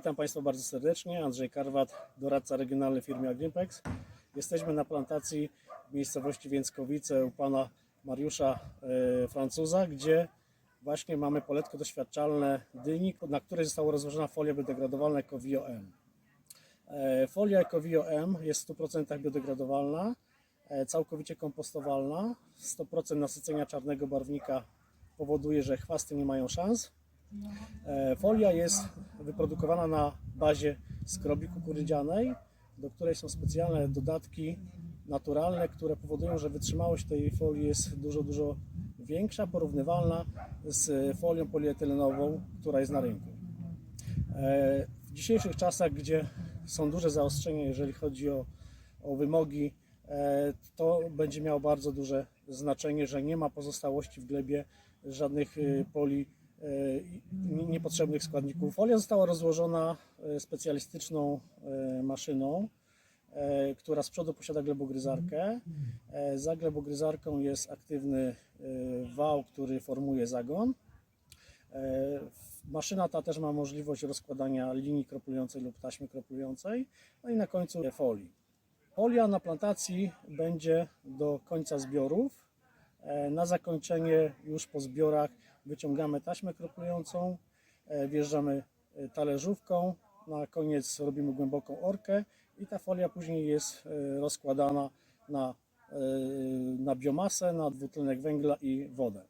Witam Państwa bardzo serdecznie. Andrzej Karwat, doradca regionalny w firmie Agrimpex. Jesteśmy na plantacji w miejscowości Więckowice u pana Mariusza e, Francuza, gdzie właśnie mamy poletko doświadczalne dyni, na której została rozłożona folia biodegradowalna Ecovio M. E, Folia Ecovio M jest w 100% biodegradowalna, e, całkowicie kompostowalna. 100% nasycenia czarnego barwnika powoduje, że chwasty nie mają szans. Folia jest wyprodukowana na bazie skrobi kukurydzianej, do której są specjalne dodatki naturalne, które powodują, że wytrzymałość tej folii jest dużo, dużo większa, porównywalna z folią polietylenową, która jest na rynku. E, W dzisiejszych czasach, gdzie są duże zaostrzenia, jeżeli chodzi o, o wymogi, e, to będzie miało bardzo duże znaczenie, że nie ma pozostałości w glebie żadnych e, poli niepotrzebnych składników. Folia została rozłożona e, specjalistyczną e, maszyną, e, która z przodu posiada glebogryzarkę. E, Za glebogryzarką jest aktywny e, wał, który formuje zagon. E, Maszyna ta też ma możliwość rozkładania linii kroplującej lub taśmy kroplującej, no i na końcu folii. Folia na plantacji będzie do końca zbiorów. E, Na zakończenie już po zbiorach wyciągamy taśmę kroplującą, e, wjeżdżamy e, talerzówką, na koniec robimy głęboką orkę i ta folia później jest rozkładana na, na biomasę, na dwutlenek węgla i wodę.